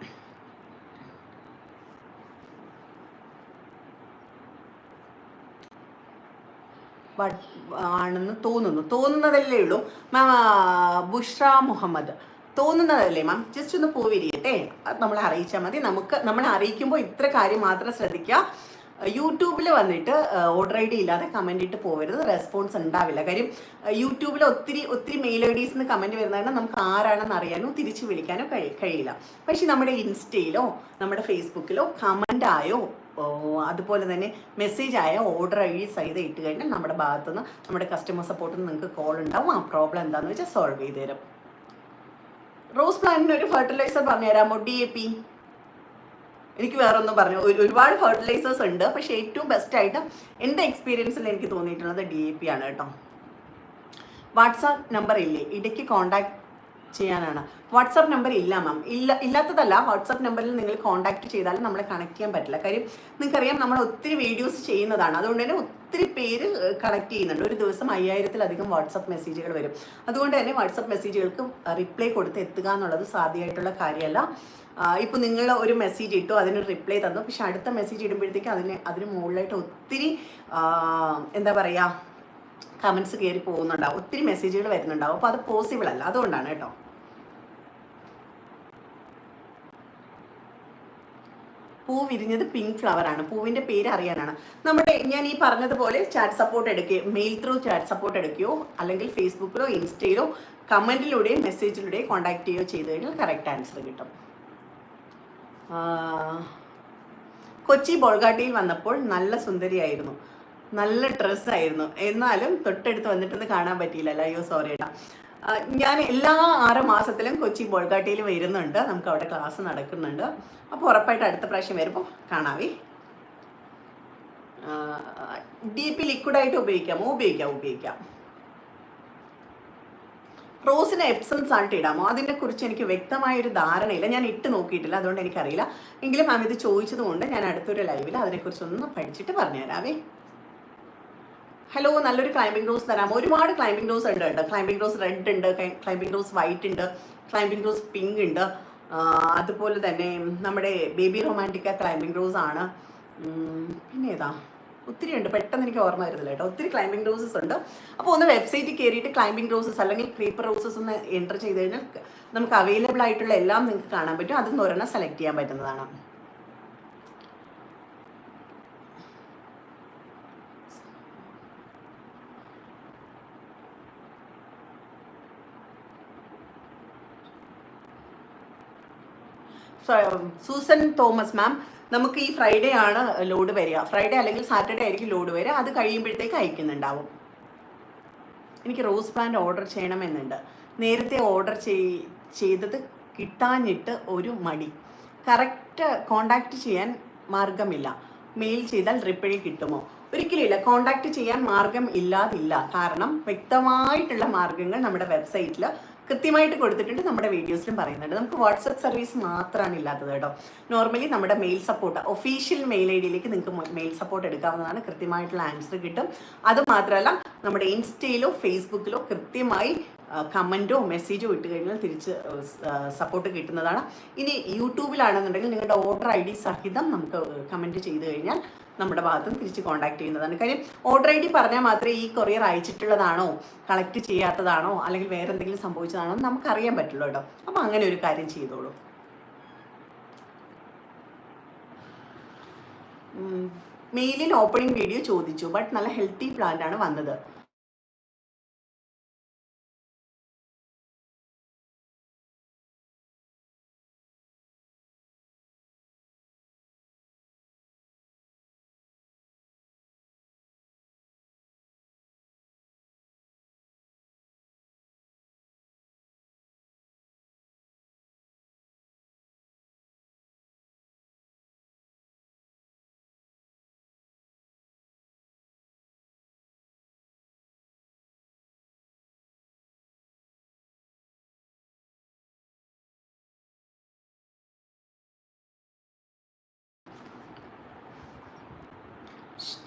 Speaker 1: ആണെന്ന് തോന്നുന്നു. തോന്നുന്നതല്ലേ ഉള്ളൂ. മാം ബുഷ്ര മുഹമ്മദ്. തോന്നുന്നതല്ലേ മാം ജസ്റ്റ് ഒന്ന് പോവിരിയട്ടെ. അത് നമ്മളെ അറിയിച്ചാൽ മതി. നമുക്ക് നമ്മളെ അറിയിക്കുമ്പോൾ ഇത്ര കാര്യം മാത്രം ശ്രദ്ധിക്കുക. യൂട്യൂബിൽ വന്നിട്ട് ഓർഡർ ഐ ഡി ഇല്ലാതെ കമന്റ് ഇട്ട് പോകരുത് റെസ്പോൺസ് ഉണ്ടാവില്ല. കാര്യം യൂട്യൂബിൽ ഒത്തിരി ഒത്തിരി മെയിൽ ഐ ഡീസ് കമന്റ് വരുന്നതാണ് നമുക്ക് ആരാണെന്ന് അറിയാനോ തിരിച്ചു വിളിക്കാനോ കഴി കഴിയില്ല. പക്ഷേ നമ്മുടെ ഇൻസ്റ്റയിലോ നമ്മുടെ ഫേസ്ബുക്കിലോ കമന്റ് ആയോ അതുപോലെ തന്നെ മെസ്സേജ് ആയ ഓർഡർ ഐ ഡി സഹിതം ഇട്ട് കഴിഞ്ഞാൽ നമ്മുടെ ഭാഗത്തുനിന്ന് നമ്മുടെ കസ്റ്റമർ സപ്പോർട്ടിൽ നിന്ന് നിങ്ങൾക്ക് കോൾ ഉണ്ടാവും. ആ പ്രോബ്ലം എന്താണെന്ന് വെച്ചാൽ സോൾവ് ചെയ്ത് തരും. റോസ് പ്ലാന്റിന് ഒരു ഫെർട്ടിലൈസർ പറഞ്ഞു തരാമോ ഡി എ പി എനിക്ക് വേറെ ഒന്നും പറഞ്ഞു ഒരുപാട് ഫെർട്ടിലൈസേഴ്സ് ഉണ്ട്. പക്ഷെ ഏറ്റവും ബെസ്റ്റ് ആയിട്ട് എന്റെ എക്സ്പീരിയൻസിൽ എനിക്ക് തോന്നിയിട്ടുള്ളത് ഡി എ പി ആണ് കേട്ടോ. വാട്സാപ്പ് നമ്പർ ഇല്ലേ? ഇടയ്ക്ക് കോണ്ടാക്ട് ചെയ്യാനാണ്. വാട്സാപ്പ് നമ്പർ ഇല്ല മാം ഇല്ല ഇല്ലാത്തതല്ല. വാട്സാപ്പ് നമ്പറിൽ നിങ്ങൾ കോൺടാക്ട് ചെയ്താലും നമ്മളെ കണക്ട് ചെയ്യാൻ പറ്റില്ല. കാര്യം നിങ്ങൾക്കറിയാം നമ്മൾ ഒത്തിരി വീഡിയോസ് ചെയ്യുന്നതാണ്. അതുകൊണ്ട് തന്നെ ഒത്തിരി പേര് കണക്ട് ചെയ്യുന്നുണ്ട്. ഒരു ദിവസം അയ്യായിരത്തിലധികം വാട്സപ്പ് മെസ്സേജുകൾ വരും. അതുകൊണ്ട് തന്നെ വാട്സപ്പ് മെസ്സേജുകൾക്ക് റിപ്ലൈ കൊടുത്ത് എത്തുക എന്നുള്ളത് സാധ്യമായിട്ടുള്ള കാര്യമല്ല. ഇപ്പോൾ നിങ്ങൾ ഒരു മെസ്സേജ് ഇട്ടു അതിന് റിപ്ലൈ തന്നു. പക്ഷെ അടുത്ത മെസ്സേജ് ഇടുമ്പോഴത്തേക്ക് അതിന് അതിന് മുകളിലായിട്ട് ഒത്തിരി എന്താ പറയുക കമൻസ് കയറി പോകുന്നുണ്ടാവും. ഒത്തിരി മെസ്സേജുകൾ വരുന്നുണ്ടാവും. അപ്പോൾ അത് പോസിബിൾ അല്ല. അതുകൊണ്ടാണ് കേട്ടോ. പൂ വിരിഞ്ഞത് പിങ്ക് ഫ്ലവറാണ് ആണ്. പൂവിന്റെ പേര് അറിയാനാണ്. നമ്മുടെ ഞാൻ ഈ പറഞ്ഞതുപോലെ ചാറ്റ് സപ്പോർട്ട് എടുക്കുകയോ മെയിൽ ത്രൂ ചാറ്റ് സപ്പോർട്ട് എടുക്കുകയോ അല്ലെങ്കിൽ ഫേസ്ബുക്കിലോ ഇൻസ്റ്റയിലോ കമന്റിലൂടെയും മെസ്സേജിലൂടെയും കോൺടാക്ട് ചെയ്യുകയോ ചെയ്ത് കഴിഞ്ഞാൽ കറക്റ്റ് ആൻസർ കിട്ടും. കൊച്ചി ബോൾഗാട്ടിയിൽ വന്നപ്പോൾ നല്ല സുന്ദരിയായിരുന്നു. നല്ല ഡ്രസ്സായിരുന്നു എന്നാലും തൊട്ടടുത്ത് വന്നിട്ടൊന്ന് കാണാൻ പറ്റിയില്ല അയ്യോ സോറി ഏട്ടാ. ഞാൻ എല്ലാ ആറ് മാസത്തിലും കൊച്ചി ബോൾഗാട്ടിയിൽ വരുന്നുണ്ട്. നമുക്ക് അവിടെ ക്ലാസ് നടക്കുന്നുണ്ട്. അപ്പോൾ ഉറപ്പായിട്ട് അടുത്ത പ്രാവശ്യം വരുമ്പോൾ കാണാവേ. ഡി പി ലിക്വിഡായിട്ട് ഉപയോഗിക്കാമോ ഉപയോഗിക്കാം. ഉപയോഗിക്കാം റോസിന് എപ്സം സാൾട്ട് ഇടാമോ? അതിനെക്കുറിച്ച് എനിക്ക് വ്യക്തമായൊരു ധാരണയില്ല. ഞാൻ ഇട്ട് നോക്കിയിട്ടില്ല. അതുകൊണ്ട് എനിക്കറിയില്ല. എങ്കിലും മാം ഇത് ചോദിച്ചതുകൊണ്ട് ഞാൻ അടുത്തൊരു ലൈവിൽ അതിനെക്കുറിച്ചൊന്ന് പഠിച്ചിട്ട് പറഞ്ഞുതരാവേ. ഹലോ നല്ലൊരു ക്ലൈമ്പിംഗ് റോസ് തരാം. ഒരുപാട് ക്ലൈമ്പിംഗ് റോസ് ഉണ്ട് കേട്ടോ. ക്ലൈമ്പിംഗ് റോസ് റെഡ് ഉണ്ട് ക്ലൈമ്പിംഗ് റോസ് വൈറ്റ് ഉണ്ട് ക്ലൈമ്പിംഗ് റോസ് പിങ്ക് ഉണ്ട്. അതുപോലെ തന്നെ നമ്മുടെ ബേബി റൊമാന്റിക്ക ക്ലൈമ്പിംഗ് റോസ് ആണ്. പിന്നെ ഏതാ? ഒത്തിരി ഉണ്ട്. പെട്ടെന്ന് എനിക്ക് ഓർമ്മ വരുന്നില്ല കേട്ടോ. ഒത്തിരി ക്ലൈമ്പിംഗ് റോസസ് ഉണ്ട്. അപ്പോൾ ഒന്ന് വെബ്സൈറ്റിൽ കയറിയിട്ട് ക്ലൈമ്പിംഗ് റോസസ് അല്ലെങ്കിൽ ക്രീപ്പർ റോസസ് ഒന്ന് എന്റർ ചെയ്ത് കഴിഞ്ഞാൽ നമുക്ക് അവൈലബിൾ ആയിട്ടുള്ള എല്ലാം നിങ്ങൾക്ക് കാണാൻ പറ്റും. അതിൽ നിന്ന് ഒരെണ്ണം സെലക്ട് ചെയ്യാൻ പറ്റുന്നതാണ്. സൂസൻ തോമസ് മാം നമുക്ക് ഈ ഫ്രൈഡേ ആണ് ലോഡ് വരിക. ഫ്രൈഡേ അല്ലെങ്കിൽ സാറ്റർഡേ ആയിരിക്കും ലോഡ് വരിക. അത് കഴിയുമ്പോഴത്തേക്ക് അയക്കുന്നുണ്ടാവും. എനിക്ക് റോസ് പ്ലാന്റ് ഓർഡർ ചെയ്യണമെന്നുണ്ട്. നേരത്തെ ഓർഡർ ചെയ്തത് കിട്ടാഞ്ഞിട്ട് ഒരു മടി. കറക്റ്റ് കോണ്ടാക്ട് ചെയ്യാൻ മാർഗമില്ല. മെയിൽ ചെയ്താൽ റിപ്ലൈ കിട്ടുമോ? ഒരിക്കലുമില്ല. കോണ്ടാക്ട് ചെയ്യാൻ മാർഗം ഇല്ലാതില്ല. കാരണം വ്യക്തമായിട്ടുള്ള മാർഗങ്ങൾ നമ്മുടെ വെബ്സൈറ്റിൽ കൃത്യമായിട്ട് കൊടുത്തിട്ടുണ്ട് നമ്മുടെ വീഡിയോസിലും പറയുന്നുണ്ട്. നമുക്ക് വാട്സപ്പ് സർവീസ് മാത്രമാണ് ഇല്ലാത്തത് കേട്ടോ. നോർമലി നമ്മുടെ mail support official mail I ഡിയിലേക്ക് നിങ്ങൾക്ക് മെയിൽ സപ്പോർട്ട് എടുക്കാവുന്നതാണ്. കൃത്യമായിട്ടുള്ള ആൻസർ കിട്ടും. അത് മാത്രമല്ല നമ്മുടെ ഇൻസ്റ്റയിലോ ഫേസ്ബുക്കിലോ കൃത്യമായി കമന്റോ മെസ്സേജോ ഇട്ട് കഴിഞ്ഞാൽ തിരിച്ച് സപ്പോർട്ട് കിട്ടുന്നതാണ്. ഇനി യൂട്യൂബിലാണെന്നുണ്ടെങ്കിൽ നിങ്ങളുടെ ഓർഡർ ഐ ഡി സഹിതം നമുക്ക് കമന്റ് ചെയ്ത് കഴിഞ്ഞാൽ നമ്മുടെ ഭാഗത്ത് തിരിച്ച് കോൺടാക്ട് ചെയ്യുന്നതാണ്. കാര്യം ഓർഡർ ഐ ഡി പറഞ്ഞാൽ മാത്രമേ ഈ കൊറിയർ അയച്ചിട്ടുള്ളതാണോ കളക്ട് ചെയ്യാത്തതാണോ അല്ലെങ്കിൽ വേറെ എന്തെങ്കിലും സംഭവിച്ചതാണോ എന്ന് നമുക്കറിയാൻ പറ്റുള്ളൂ കേട്ടോ. അപ്പോൾ അങ്ങനെ ഒരു കാര്യം ചെയ്തോളൂ. മെയിലിൽ ഓപ്പണിംഗ് വീഡിയോ ചോദിച്ചു. ബട്ട് നല്ല ഹെൽത്തി പ്ലാന്റ് ആണ് വന്നത്.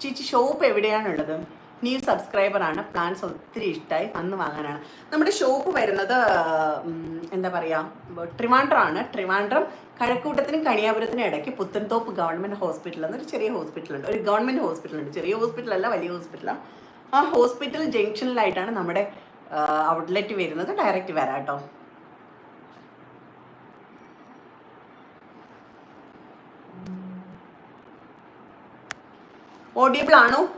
Speaker 1: ചേച്ചി ഷോപ്പ് എവിടെയാണുള്ളത്? ന്യൂ സബ്സ്ക്രൈബർ ആണ്. പ്ലാൻസ് ഒത്തിരി ഇഷ്ടമായി അന്ന് വാങ്ങാനാണ്. നമ്മുടെ ഷോപ്പ് വരുന്നത് എന്താ പറയുക ട്രിവാൻഡ്രം ട്രിവാൻഡ്രം കഴക്കൂട്ടത്തിനും കണിയാപുരത്തിനും ഇടയ്ക്ക് പുത്തൻതോപ്പ് ഗവൺമെന്റ് ഹോസ്പിറ്റൽ എന്നൊരു ചെറിയ ഹോസ്പിറ്റലുണ്ട് ഒരു ഗവൺമെന്റ് ഹോസ്പിറ്റലുണ്ട് ചെറിയ ഹോസ്പിറ്റലല്ല വലിയ ഹോസ്പിറ്റലാണ് ആ. ഹോസ്പിറ്റൽ ജംഗ്ഷനിലായിട്ടാണ് നമ്മുടെ ഔട്ട്ലെറ്റ് വരുന്നത്. ഡയറക്റ്റ് വരാം കേട്ടോ ഓഡിയബിൾ ആണോ?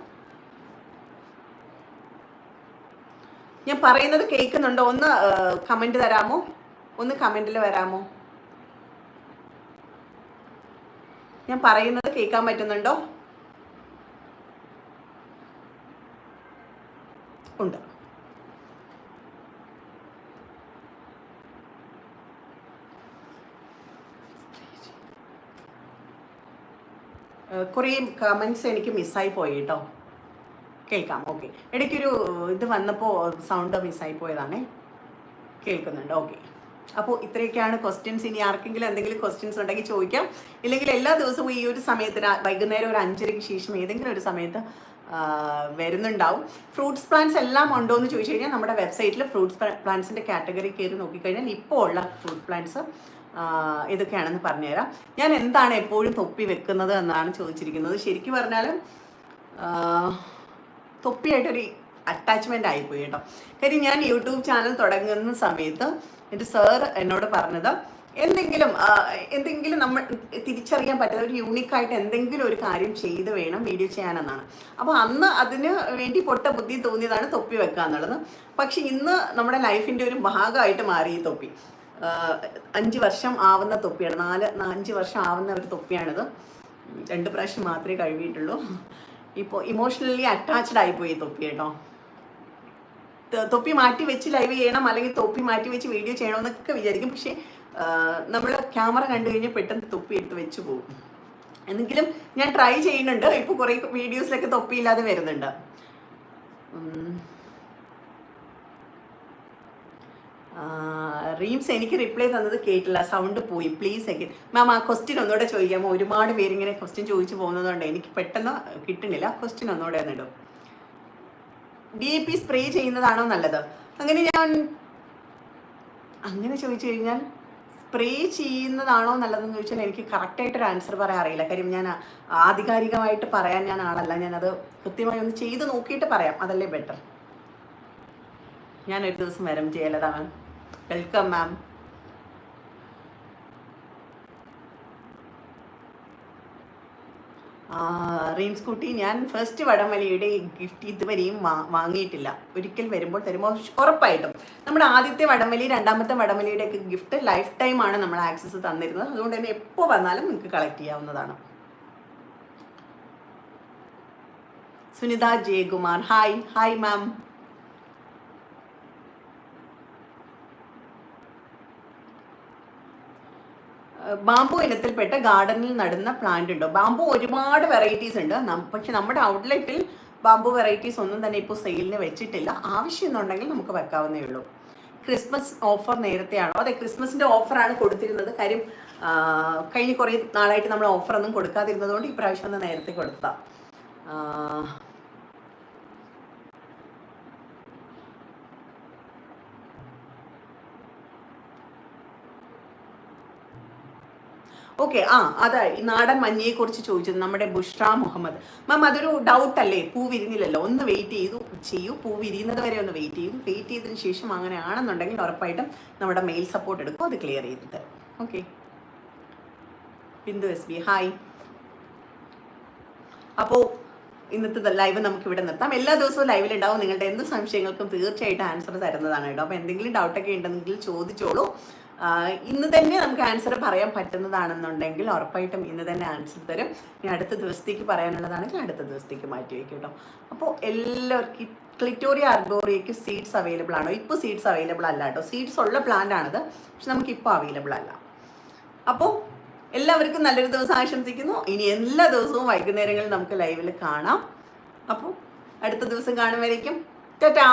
Speaker 1: ഞാൻ പറയുന്നത് കേൾക്കുന്നുണ്ടോ? ഒന്ന് കമന്റ് തരാമോ? ഒന്ന് കമന്റിൽ വരാമോ? ഞാൻ പറയുന്നത് കേൾക്കാൻ പറ്റുന്നുണ്ടോ? ഉണ്ട്. കുറേ കമൻസ് എനിക്ക് മിസ്സായി പോയി കേട്ടോ കേൾക്കാം ഓക്കെ ഇടയ്ക്കൊരു ഇത് വന്നപ്പോൾ സൗണ്ട് മിസ്സായി പോയതാണേ. കേൾക്കുന്നുണ്ട് ഓക്കെ അപ്പോൾ ഇത്രയൊക്കെയാണ് ക്വസ്റ്റ്യൻസ് ഇനി ആർക്കെങ്കിലും എന്തെങ്കിലും ക്വസ്റ്റ്യൻസ് ഉണ്ടെങ്കിൽ ചോദിക്കാം. ഇല്ലെങ്കിൽ എല്ലാ ദിവസവും ഈ ഒരു സമയത്ത് വൈകുന്നേരം ഒരു അഞ്ചരയ്ക്ക് ശേഷം ഏതെങ്കിലും ഒരു സമയത്ത് വരുന്നുണ്ടാവും. ഫ്രൂട്ട്സ് പ്ലാന്റ്സ് എല്ലാം ഉണ്ടോ എന്ന് ചോദിച്ചു കഴിഞ്ഞാൽ നമ്മുടെ വെബ്സൈറ്റിൽ ഫ്രൂട്ട്സ് പ്ലാന്റ്സിന്റെ കാറ്റഗറി കയറി നോക്കിക്കഴിഞ്ഞാൽ ഇപ്പോൾ ഉള്ള ഫ്രൂട്ട് പ്ലാന്റ്സ് ഇതൊക്കെയാണെന്ന് പറഞ്ഞുതരാം. ഞാൻ എന്താണ് എപ്പോഴും തൊപ്പി വെക്കുന്നത് എന്നാണ് ചോദിച്ചിരിക്കുന്നത്. ശരിക്കും പറഞ്ഞാൽ തൊപ്പിയായിട്ടൊരു അറ്റാച്ച്മെന്റ് ആയിപ്പോയി കേട്ടോ. കാര്യം ഞാൻ യൂട്യൂബ് ചാനൽ തുടങ്ങുന്ന സമയത്ത് എന്റെ സർ എന്നോട് പറഞ്ഞത് എന്തെങ്കിലും എന്തെങ്കിലും നമ്മൾ തിരിച്ചറിയാൻ പറ്റുന്ന ഒരു യൂണിക്കായിട്ട് എന്തെങ്കിലും ഒരു കാര്യം ചെയ്ത് വേണം വീഡിയോ ചെയ്യാനെന്നാണ്. അപ്പോൾ അന്ന് അതിന് വേണ്ടി പൊട്ട ബുദ്ധി തോന്നിയതാണ് തൊപ്പി വെക്കുക എന്നുള്ളത് പക്ഷെ ഇന്ന് നമ്മുടെ ലൈഫിന്റെ ഒരു ഭാഗമായിട്ട് മാറി ഈ തൊപ്പി. അഞ്ച് വർഷം ആവുന്ന തൊപ്പിയാണ്. നാല് അഞ്ച് വർഷം ആവുന്ന ഒരു തൊപ്പിയാണിത്. രണ്ട് പ്രാവശ്യം മാത്രമേ കഴുകിയിട്ടുള്ളൂ. ഇപ്പോൾ ഇമോഷണലി അറ്റാച്ച്ഡ് ആയിപ്പോയി തൊപ്പി കേട്ടോ. തൊപ്പി മാറ്റി വെച്ച് ലൈവ് ചെയ്യണം അല്ലെങ്കിൽ തൊപ്പി മാറ്റി വെച്ച് വീഡിയോ ചെയ്യണമെന്നൊക്കെ വിചാരിക്കും. പക്ഷേ നമ്മൾ ക്യാമറ കണ്ടു കഴിഞ്ഞാൽ പെട്ടെന്ന് തൊപ്പി എടുത്ത് വെച്ച് പോകും എന്നെങ്കിലും ഞാൻ ട്രൈ ചെയ്യുന്നുണ്ട്. ഇപ്പോൾ കുറേ വീഡിയോസിലൊക്കെ തൊപ്പിയില്ലാതെ വരുന്നുണ്ട് ഉം. ആ, റീംസ് എനിക്ക് റിപ്ലൈ തന്നത് കേട്ടില്ല. സൗണ്ട് പോയി. പ്ലീസ് സെക്കൻഡ് മാം ആ ക്വസ്റ്റ്യൻ ഒന്നുകൂടെ ചോദിക്കാമോ ഒരുപാട് പേര് ഇങ്ങനെ ക്വസ്റ്റ്യൻ ചോദിച്ചു പോകുന്നതുകൊണ്ട് എനിക്ക് പെട്ടെന്ന് കിട്ടുന്നില്ല. ക്വസ്റ്റ്യൻ ഒന്നുകൂടെ ഒന്നിടും ഡി എ പി സ്പ്രേ ചെയ്യുന്നതാണോ നല്ലത്? അങ്ങനെ ഞാൻ അങ്ങനെ ചോദിച്ചു കഴിഞ്ഞാൽ സ്പ്രേ ചെയ്യുന്നതാണോ നല്ലതെന്ന് ചോദിച്ചാൽ എനിക്ക് കറക്റ്റായിട്ടൊരു ആൻസർ പറയാൻ അറിയില്ല. കാര്യം ഞാൻ ആധികാരികമായിട്ട് പറയാൻ ഞാൻ ആളല്ല. ഞാനത് കൃത്യമായി ഒന്ന് ചെയ്ത് നോക്കിയിട്ട് പറയാം. അതല്ലേ ബെറ്റർ ഞാൻ ഒരു ദിവസം വരും ജയലത വെൽക്കം മാം റീംസ് കുട്ടി ഞാൻ ഫസ്റ്റ് വടംവലിയുടെ ഗിഫ്റ്റ് ഇതുവരെയും വാങ്ങിയിട്ടില്ല. ഒരിക്കൽ വരുമ്പോൾ തരുമ്പോൾ ഉറപ്പായിട്ടും. നമ്മുടെ ആദ്യത്തെ വടംവലി രണ്ടാമത്തെ വടംവലിയുടെ ഒക്കെ ഗിഫ്റ്റ് ലൈഫ് ടൈം ആണ് നമ്മൾ ആക്സസ് തന്നിരുന്നത്. അതുകൊണ്ട് തന്നെ എപ്പോൾ വന്നാലും നിങ്ങൾക്ക് കളക്ട് ചെയ്യാവുന്നതാണ്. Sunitha Jayakumar hi hi ma'am bamboo ഇനത്തിൽപ്പെട്ട ഗാർഡനിൽ നടുന്ന പ്ലാന്റ് ഉണ്ടോ? ബാംബു ഒരുപാട് വെറൈറ്റീസ് ഉണ്ട്. പക്ഷെ നമ്മുടെ ഔട്ട്ലെറ്റിൽ ബാംബു വെറൈറ്റീസ് ഒന്നും തന്നെ ഇപ്പോൾ സെയിലിന് വെച്ചിട്ടില്ല. ആവശ്യമെന്നുണ്ടെങ്കിൽ നമുക്ക് വെക്കാവുന്നേ ഉള്ളൂ. ക്രിസ്മസ് ഓഫർ നേരത്തെയാണോ? അതെ ക്രിസ്മസിന്റെ ഓഫറാണ് കൊടുത്തിരുന്നത്. കാര്യം കഴിഞ്ഞ കുറേ നാളായിട്ട് നമ്മൾ ഓഫറൊന്നും കൊടുക്കാതിരുന്നത് കൊണ്ട് ഇപ്രാവശ്യം ഒന്ന് നേരത്തെ കൊടുത്താ ഓക്കെ ആ അതാ നാടൻ മഞ്ഞയെ കുറിച്ച് ചോദിച്ചത് നമ്മുടെ ബുഷ്ര മുഹമ്മദ്. മാം അതൊരു ഡൗട്ട് അല്ലേ? പൂ വിരിഞ്ഞില്ലല്ലോ. ഒന്ന് വെയിറ്റ് ചെയ്തു. ചെയ്യൂ. പൂ വിരിയുന്നത് വരെ ഒന്ന് വെയിറ്റ് ചെയ്യും വെയിറ്റ് ചെയ്തതിന് ശേഷം അങ്ങനെ ആണെന്നുണ്ടെങ്കിൽ ഉറപ്പായിട്ടും നമ്മുടെ മെയിൽ സപ്പോർട്ട് എടുക്കും. അത് ക്ലിയർ ചെയ്ത് തരും okay Bindu S B hi അപ്പോൾ ഇന്നത്തെ ലൈവ് നമുക്ക് ഇവിടെ നിർത്താം. എല്ലാ ദിവസവും ലൈവിൽ ഉണ്ടാവും. നിങ്ങളുടെ എന്ത് സംശയങ്ങൾക്കും തീർച്ചയായിട്ടും ആൻസർ തരുന്നതാണ് കേട്ടോ. അപ്പോൾ എന്തെങ്കിലും ഡൗട്ടൊക്കെ ഉണ്ടെങ്കിൽ ചോദിച്ചോളൂ. ഇന്ന് തന്നെ നമുക്ക് ആൻസർ പറയാൻ പറ്റുന്നതാണെന്നുണ്ടെങ്കിൽ ഉറപ്പായിട്ടും ഇന്ന് തന്നെ ആൻസർ തരും. ഇനി അടുത്ത ദിവസത്തേക്ക് പറയാനുള്ളതാണെങ്കിൽ അടുത്ത ദിവസത്തേക്ക് മാറ്റി വയ്ക്കും അപ്പോൾ എല്ലാവർക്കും ക്ലിറ്റോറിയ അർഗോറിയയ്ക്ക് സീഡ്സ് അവൈലബിൾ ആണോ? ഇപ്പോൾ സീഡ്സ് അവൈലബിൾ അല്ല കേട്ടോ. സീഡ്സ് ഉള്ള പ്ലാന്റ് ആണിത് പക്ഷെ നമുക്ക് ഇപ്പോൾ അവൈലബിൾ അല്ല. അപ്പോൾ എല്ലാവർക്കും നല്ലൊരു ദിവസം ആശംസിക്കുന്നു. ഇനി എല്ലാ ദിവസവും വൈകുന്നേരങ്ങളിൽ നമുക്ക് ലൈവിൽ കാണാം. അപ്പോൾ അടുത്ത ദിവസം കാണുമ്പോഴേക്കും ടാറ്റാ